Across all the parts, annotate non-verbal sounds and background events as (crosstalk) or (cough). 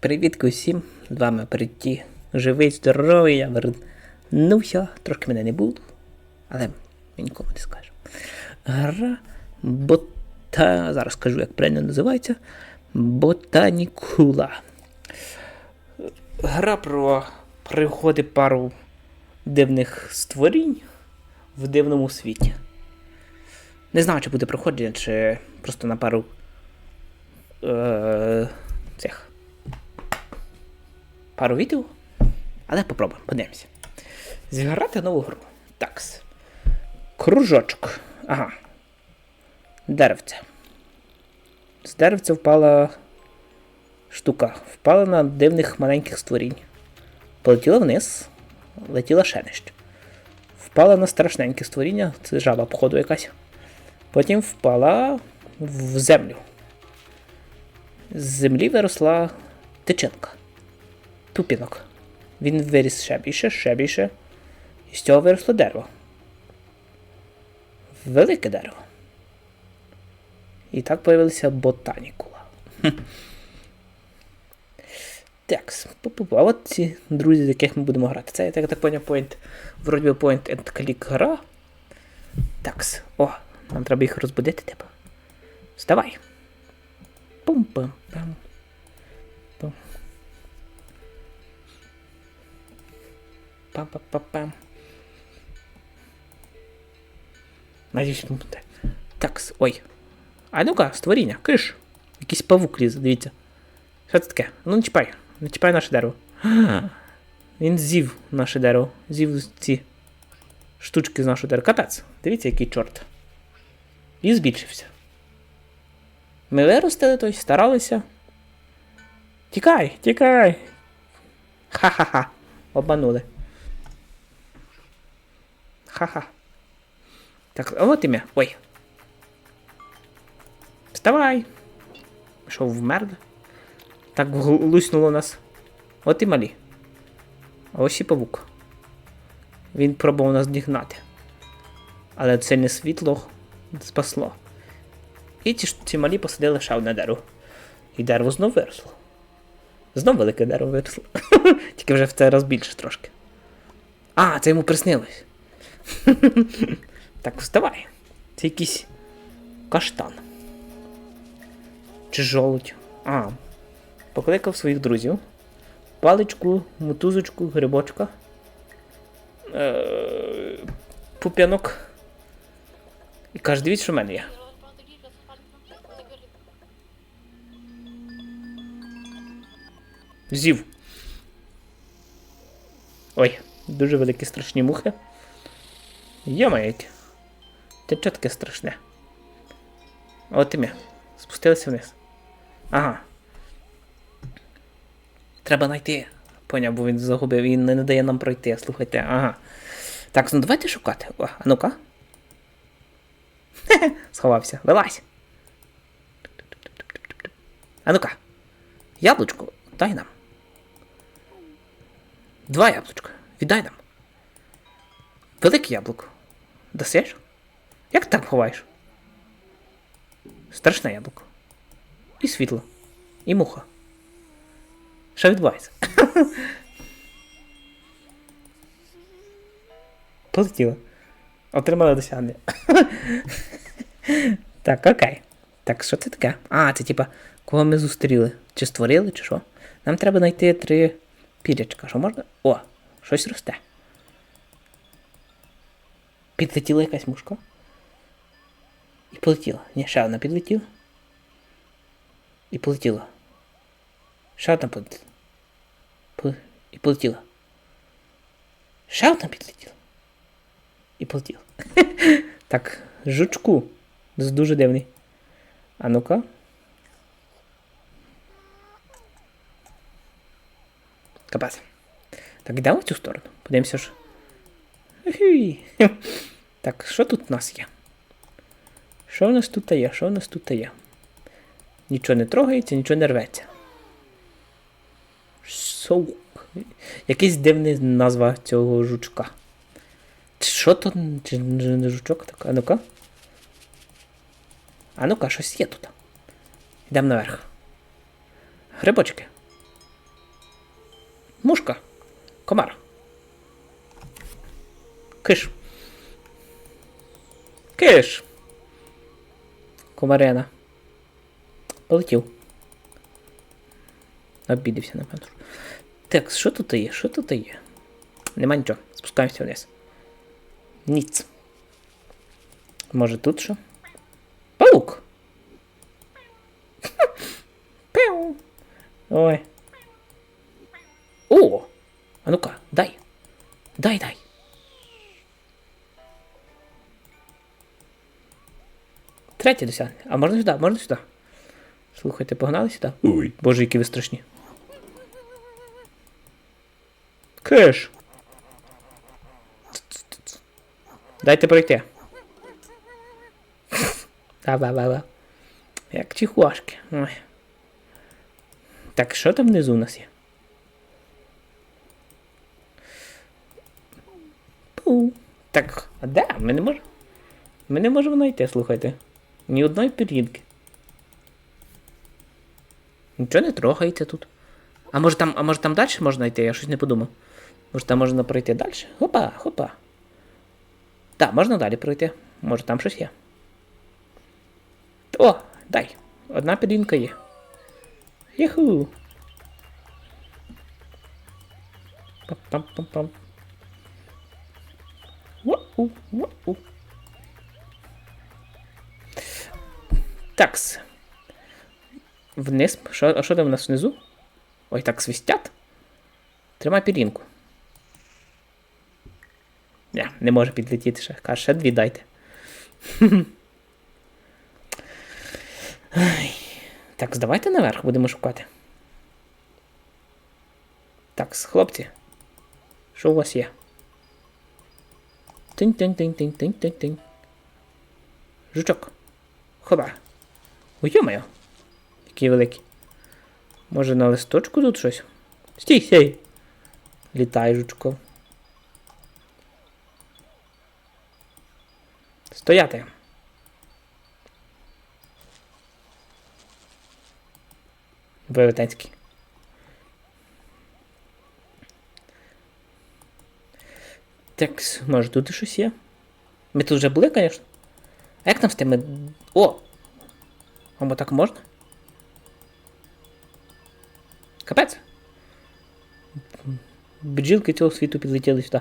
Привіт усім! З вами Притті. Живий, здоровий, я вернувся. Трошки мене не було, але ми нікому не скажемо. Гра бота. Зараз скажу, як правильно називається. Ботанікула. Гра про пригоди пару дивних створінь в дивному світі. Не знаю, чи буде проходження, чи просто на пару е- цих пару відео. Але попробуємо, подивимося. Зіграти нову гру. Такс. Кружочок. Ага. Деревце. З деревця впала штука. Впала на дивних маленьких створінь. Полетіла вниз, летіла ще. Впала на страшненьке створіння, це жаба, походу, якась. Потім впала в землю. З землі виросла тичинка. Тупінок. Він виріс ще більше, ще більше. І з цього виросло дерево. Велике дерево. І так появилася ботанікула. (laughs) Хм. А от ці друзі, з яких ми будемо грати. Це я так, так поняв point. Вроді би point and click гра. Такс. О, нам треба їх розбудити, типу. Вставай. Пум-пам-пам. Пам-пам-пам-пам. Надіюсь, буде. Такс. Ой. А ну-ка, створіння, киш. Якийсь павук лізе, дивіться. Що це таке? Ну не чіпай. Не чіпай наше дерево. Він з'їв наше дерево. З'їв ці штучки з нашого дерева. Капець. Дивіться, який чорт. І збільшився. Ми виростили, той, старалися. Тікай, тікай. Ха-ха-ха. Обманули. Ха-ха. Так, от ім'я. Ой. Вставай. Що, вмерли? Так луснуло нас. От і малі. Ось і павук. Він пробував нас дігнати. Але це не світло спасло. І ті, ці малі посадили ще одне дерево. І дерево знов виросло. Знов велике дерево виросло. (laughs) Тільки вже в цей раз більше трошки. А, це йому приснилось. (laughs) так, вставай. Це якийсь каштан. Чи жолудь. А. Покликав своїх друзів. Паличку, мотузочку, грибочка. Е- пуп'янок. І каже, дивіться, що в мене є. Зів. Ой, дуже великі страшні мухи. Ти чого таке страшне? От і ми. Спустилися вниз. Ага. Треба знайти. Поняв, бо він загубив, він не дає нам пройти, слухайте. Ага. Так, ну давайте шукати. О, а ну-ка. Сховався. Вилазь. А ну-ка. Яблучко, дай нам. Два яблучка. Віддай нам. Велике яблуко. Дасиш? Як ти там ховаєш? Страшне яблуко. І світло. І муха. Що відбувається? (laughs) Полетіло. Отримали досягнення. (laughs) так, окей. Так, що це таке? А, це типа, кого ми зустріли? Чи створили, чи що? Нам треба знайти три пірячка. Що можна? О, щось росте. Підлетіла якась мушка. І полетіла. Ні, ще одна підлетіла. І полетіла. Ще одна полетіла. Пол- І полетіла. Ще одна підлетіла. І полетіла. (laughs) так, жучку. Це дуже дивний. А ну-ка. Капець. Так, йдемо в цю сторону. Подивимося ж. Хі. Так, що тут у нас є? Що в нас тут є? Що в нас тут є? Нічого не трогається, нічого не рветься. Соук. Якийсь дивний назва цього жучка. Що то? Чи не жучок так? А ну-ка. А ну-ка, щось є тут. Йдемо наверх. Грибочки. Мушка. Комар. Киш. Киш. Комарена. Полетів. Обідався, напевно. Так, що тут є? Що тут є? Нема нічого. Спускаємося вниз. Ніц. Може тут що? Паук! (laughs) Пеу. Ой. О! А ну-ка, дай. Дай, дай. Третє досягнення. А можна сюди, можна сюди. Слухайте, погнали сюди. Ой. Боже, які ви страшні. Кеш. Дайте пройти. Та-ба-ба-ба. Як чихуашки. Ой. Так, що там внизу у нас є? Пу. Так, а де? Ми не можемо. Ми не можемо знайти, слухайте. Ні одної пірінки. Нічого не трогається тут. А може там, а може там далі можна йти? Я щось не подумав. Може там можна пройти далі? Хопа, хопа. Так, можна далі пройти. Може там щось є. О, дай. Одна підвінка є. Юху. Пам-пам-пам-пам. Вау, вау. Такс. Вниз. Що, а що там у нас внизу? Ой, так свистять. Тримай пірінку. Не, не може підлетіти ще. Каже, ще дві дайте. Ай. Так, здавайте наверх, будемо шукати. Так, хлопці. Що у вас є? Тинь-тинь-тинь-тинь-тинь-тинь-тинь. Жучок. Хоба. Йо-моє. Який великий. Може на листочку тут щось? Стій, сей. Літай, жучко. Стояти. Велетенський. Так, може тут щось є? Ми тут вже були, звісно. А як там з тими. О! Або так можна? Капець. Бджілки цього світу підлетіли сюди.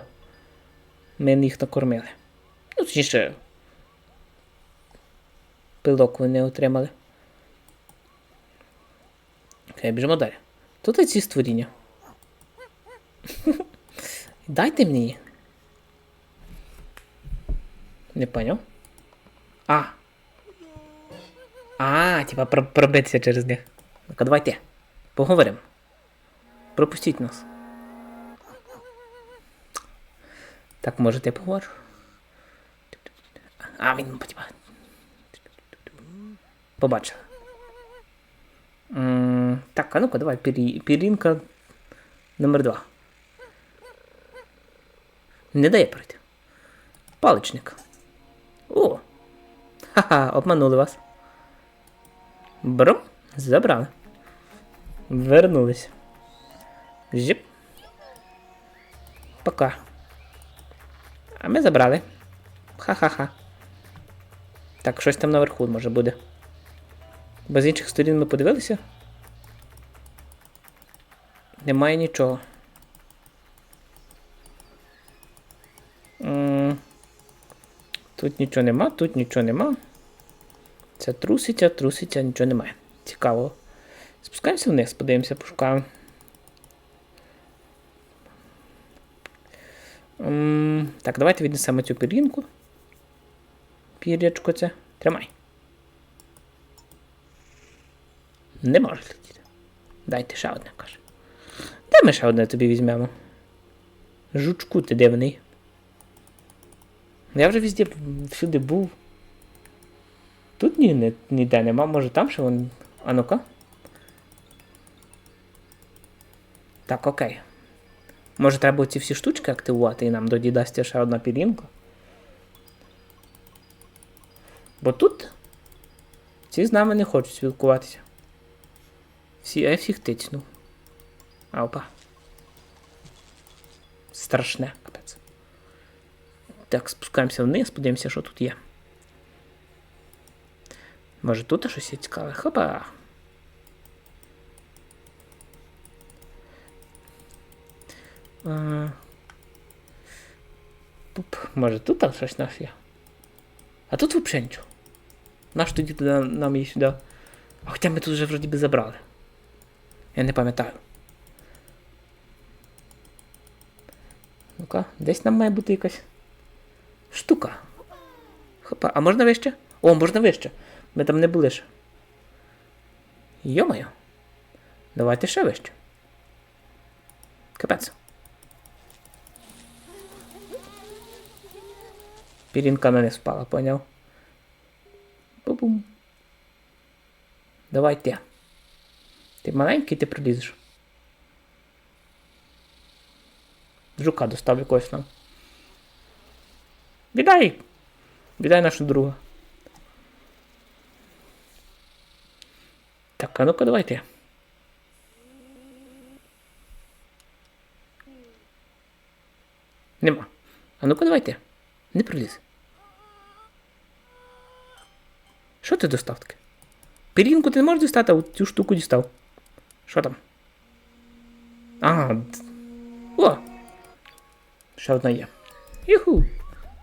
Ми їх накормили. Ну, точніше. Пилок вони отримали. Окей, біжимо далі. Тут ці створіння. (laughs) Дайте мені. Не поняв? А. А, типа про- пробитися через них. Ну-ка, давайте. Поговоримо. Пропустіть нас. Так, може, я поговорю? А, він типа. Побачили. М, Так, а ну-ка, давай, пірі... пірінка номер два. Не дає пройти. Паличник. О! Ха-ха, обманули вас. Бром, забрали. Вернулись. Зіп. Пока. А ми забрали. Ха-ха-ха. Так, щось там наверху може буде. Бо з інших сторін ми подивилися. Немає нічого. Тут нічого нема, тут нічого нема. Це труситься, труситься, нічого немає. Цікаво. Спускаємося вниз, подивимося, пошукаємо. М, Так, давайте віднесемо цю пірінку. Пірячко це. Тримай. Не може летіти. Дайте ще одне, каже. Де ми ще одне тобі візьмемо? Жучку ти дивний. Я вже везде всюди був. Тут ні, ні, ніде нема, може там ще вон. А ну-ка. Так, окей. Може треба ці всі штучки активувати і нам тоді дасться ще одна пірінка. Бо тут ці з нами не хочуть спілкуватися. Всі, всіх тицнув. А, опа. страшне, капець. Так, спускаємося вниз, подивимося, що тут є. Може тут щось цікаве? Хопа. Пуп, може тут там щось наш є? А тут взагалі нічого. Наш тоді туди нам її сюди. А хоча ми тут вже вроді би забрали. Я не пам'ятаю. Ну-ка, десь нам має бути якась штука. Хопа, а можна вище? О, можна вище. Ми там не були ще. Йо-моє. Давайте ще вище. Капець. Пірінка на не спала, поняв? Бу-бум. Давай ти. Маленький, ти прилізеш. Жука достав якогось нам. Віддай! Віддай нашу друга. Так, а ну-ка давайте. Нема. А ну-ка давайте. Не приліз. Що ти достав таке? Пірінку ти не можеш дістати, а цю штуку дістав. Що там? А. О! Ще одна є. Юху!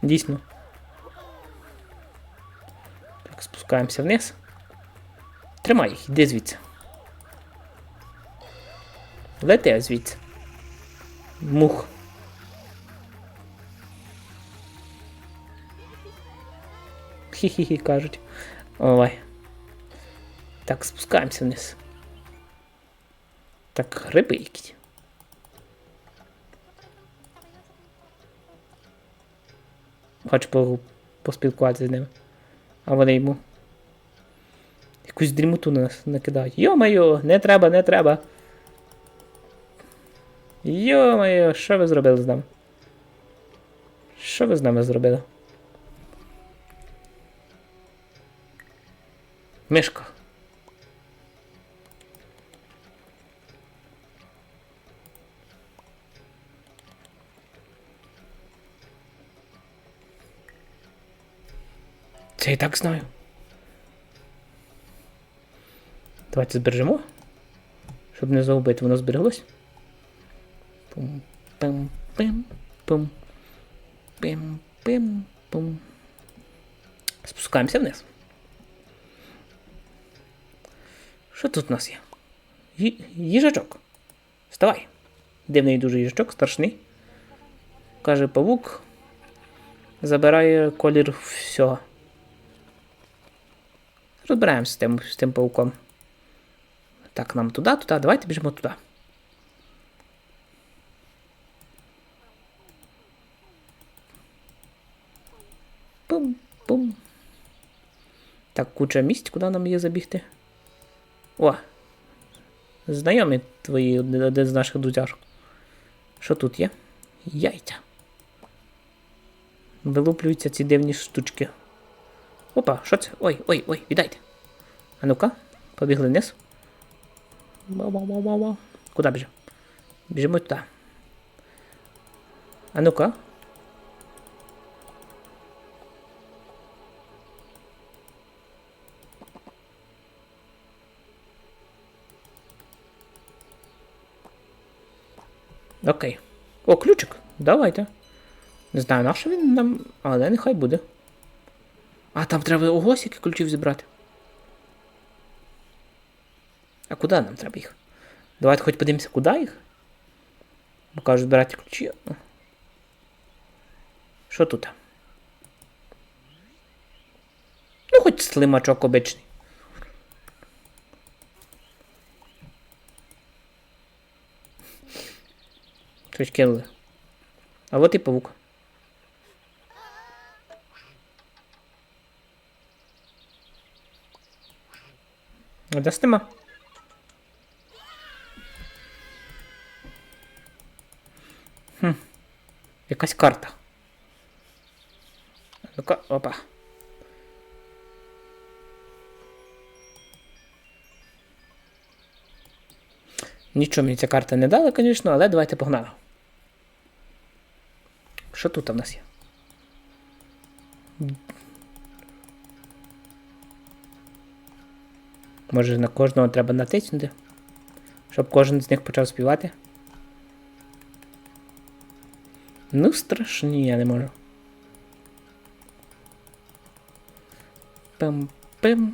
Дійсно. Так, спускаємося вниз. Тримай їх, іди звідси. Лети звідси. Мух. Хі-хі-хі кажуть. Ой. Так, спускаємося вниз. Так, риби якісь. Хочу по- поспілкуватися з ними. А вони йому. Якусь дрімоту накидають. Йо-моє, не треба, не треба. Йо-моє, що ви зробили з нами? Що ви з нами зробили? Мишка. Це і так знаю. Давайте збережемо. Щоб не загубити, воно збереглось. Пум, пим, пим, пум. Пим, пим, пум. Спускаємося вниз. Що тут у нас є? Ї- їжачок. Вставай. Дивний дуже їжачок, страшний. Каже павук. Забирає колір всього. Розбираємося з тим, з тим пауком. Так, нам туди, туди. Давайте біжимо туди. Пум-пум. Так, куча місць, куди нам є забігти. О! Знайомі твої один з наших друзяшок. Що тут є? Яйця. Вилуплюються ці дивні штучки. Опа, що це? Ой, ой, ой, віддайте. А ну-ка, побігли вниз. Ба-ба-ба-ба-ба. Куди біжимо? Біжимо туди. А ну-ка. Окей. О, ключик. Давайте. Не знаю, на він нам. Але нехай буде. А, там треба ого, скільки ключів зібрати. А куди нам треба їх? Давайте хоч подивимося, куди їх. Бо кажуть, збирати ключі. Що тут? Ну, хоч слимачок обичний. Щось кинули. А от і павук. А де нема? Якась карта. Ну-ка, опа. Нічого мені ця карта не дала, звісно, але давайте погнали. Що тут у нас є? Може на кожного треба натиснути? Щоб кожен з них почав співати? Ну, страшні, я не можу. Пим-пим.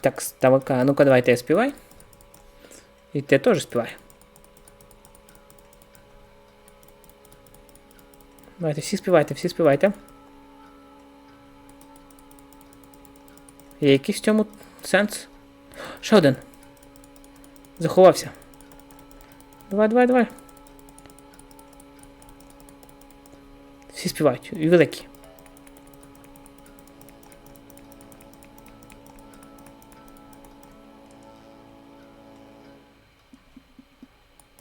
Так, ставка, ну-ка давайте співай. І ти теж співай. Давайте, всі співайте, всі співайте. Є якийсь в цьому сенс? Ще один. Заховався. Давай, давай, давай. Всі співають. І великі.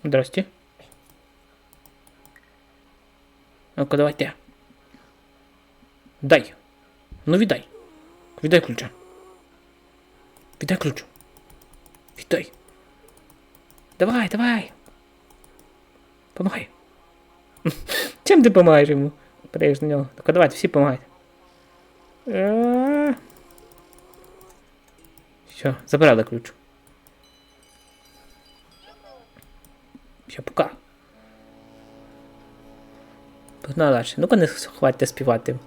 Здрасте. Ну-ка, давайте. Дай. Ну віддай. Віддай ключа. Віддай ключ. Віддай. Давай, давай. Помагай. (laughs) Чим ти допомагаєш йому? Переїж на нього. Так, давайте, всі помагайте. Е. Все, забрали ключ. Все, пока. Погнали далі. Ну-ка не хватить співати.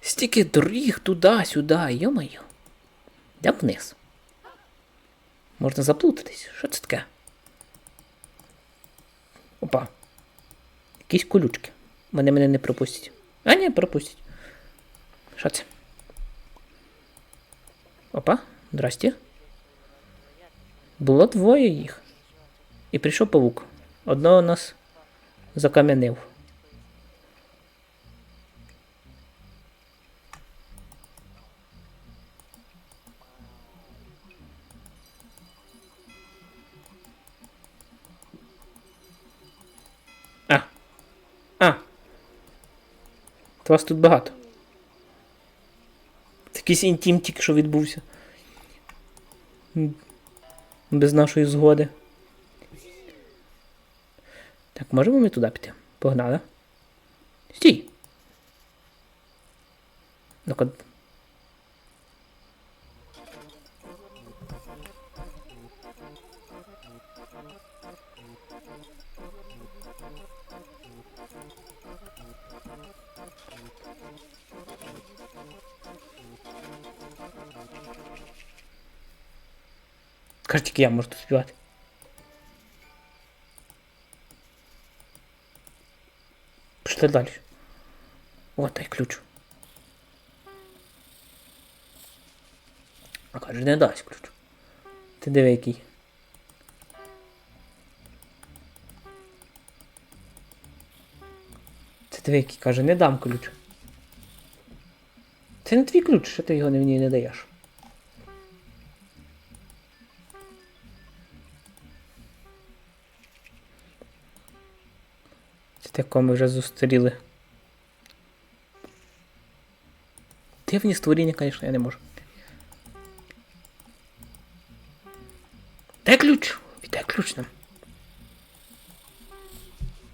Стільки доріг туди-сюди, йо-моє. Йдемо вниз. Можна заплутатись. Що це таке? Опа. Якісь колючки. Вони мене не пропустять. А, ні, пропустять. Що це? Опа, здрасті. Було двоє їх. І прийшов павук. Одного нас закам'янив. То вас тут багато. Це якийсь тільки що відбувся. Без нашої згоди. Так, можемо ми туди піти? Погнали. Стій. Ну-ка. Каже, тільки я можу тут співати. Пішли далі. О, дай ключ. А каже, не дасть ключ. Ти диви який. Це диви який каже, не дам ключ. Це не твій ключ, що ти його мені не даєш. Це тако ми вже зустріли. Дивні створіння, звісно, я не можу. Дай ключ! Віддай ключ нам.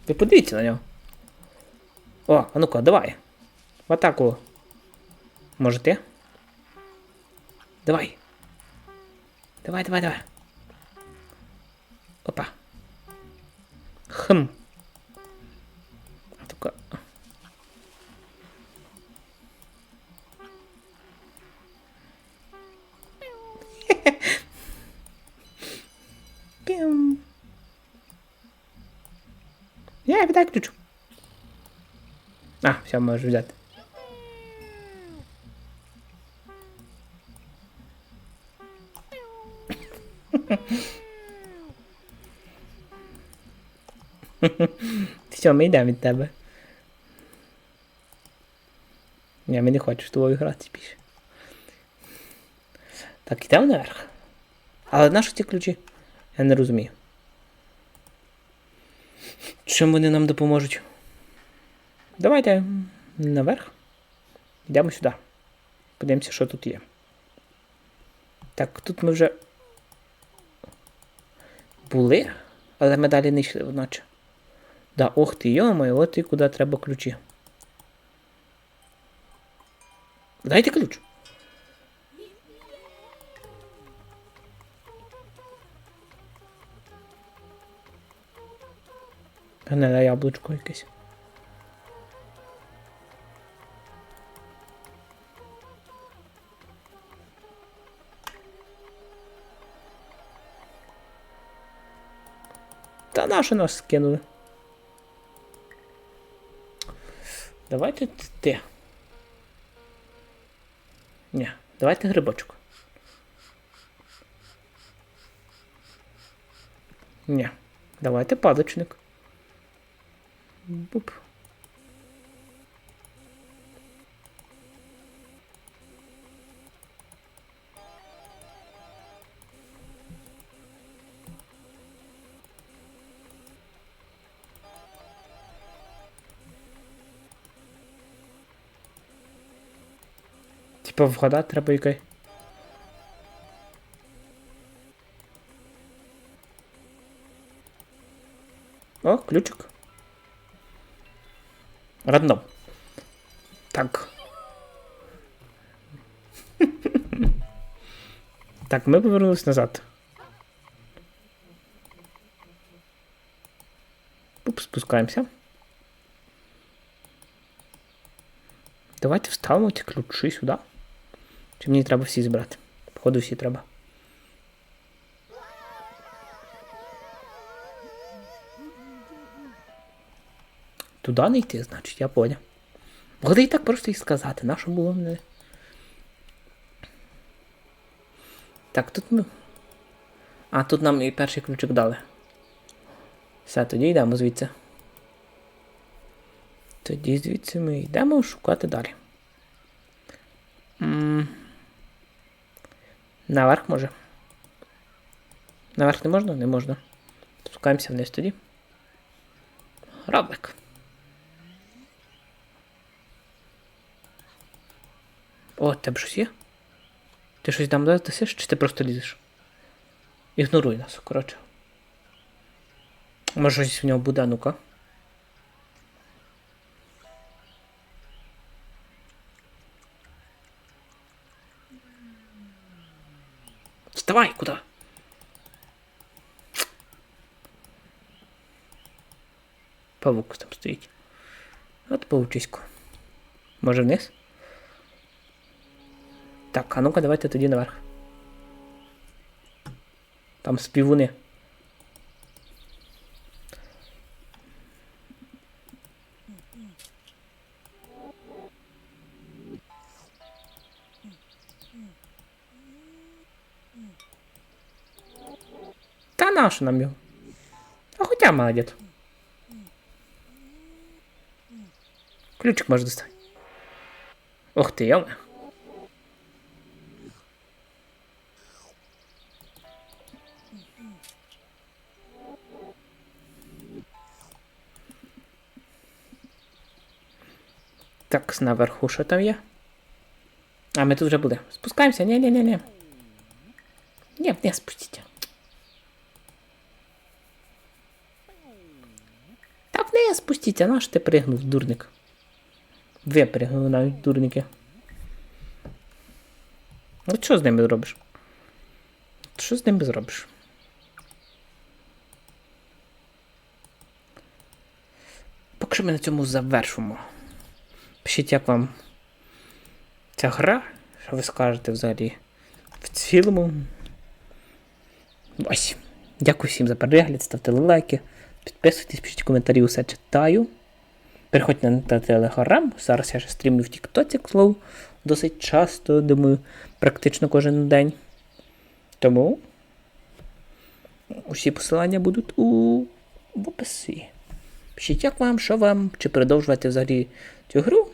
Ви подивіться на нього. О, а ну-ка, давай. В атаку. Може ти? Давай. Давай, давай, давай. Опа. Хм. Я віддай ключ. А, все, можеш взяти. (laughs) Все, ми йдемо від тебе. Ні, ми не хочемо з тобою грати більше. Так, йдемо наверх. Але наші ці ключі? Я не розумію. Чим вони нам допоможуть? Давайте наверх. Йдемо сюди. Подивимося, що тут є. Так, тут ми вже були. Але ми далі не йшли вночі. Да, ох ти, йома, от і куди треба ключі. Дайте ключ. Гниле яблучко якесь. Та нащо нас скинули? Давайте ти. Ні, давайте грибочок. Ні, давайте падочник. Буп. Типа вгадати треба який. Рандом. Так. (laughs) так, ми повернулись назад. Уп, спускаємося. Давайте вставимо ті ключі сюди. Чи мені треба всі збирати? Походу, всі треба. Туди не йти, значить, я поняв. Могли і так просто і сказати, на що було мене. Так, тут ми. А, тут нам і перший ключик дали. Все, тоді йдемо звідси. Тоді звідси ми йдемо шукати далі. М, Наверх може. Наверх не можна? Не можна. Спускаємося вниз тоді. Равлик. О, тебе щось є? Ти щось там дасиш, чи ти просто лізеш? Ігноруй нас, коротше. Може щось в нього буде, ну-ка. Вставай, куда? Павук там стоїть. От павучисько. Може вниз? Так, а ну-ка давайте тоді наверх. Там співуни. Та нащо нам його? А хоча молодець. Ключик може достати. Ух ти, йоме. Так, наверху що там є? А, ми тут вже були. Спускаємося? Ні, ні, ні, ні. Ні, не спустіться. Та вниз спустіться, наш ти пригнув, дурник. Ви пригнули навіть дурники. От що з ними зробиш? Що з ними зробиш? Поки що ми на цьому завершимо. Пишіть, як вам ця гра, що ви скажете взагалі в цілому. Ось. Дякую всім за перегляд, ставте лайки, підписуйтесь, пишіть коментарі, усе читаю. Переходьте на телеграм. Зараз я ще стрімлю в Тіктоці, к слову, досить часто, думаю, практично кожен день. Тому усі посилання будуть у в описі. Пишіть, як вам, що вам, чи продовжувати взагалі цю гру.